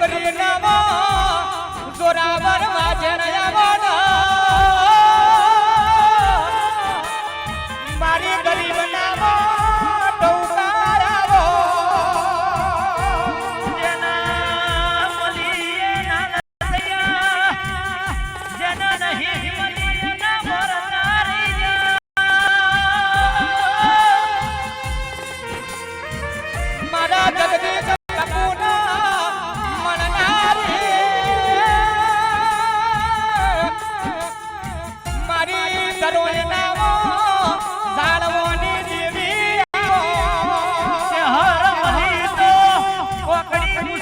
કરી નવો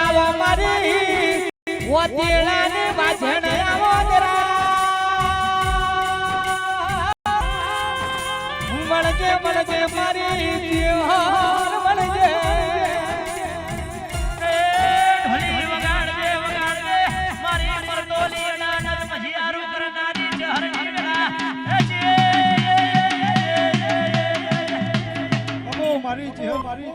આવો મારી વતેડાની વાજણ આવો મળજે મળજે મારી દેવ 말이 있지.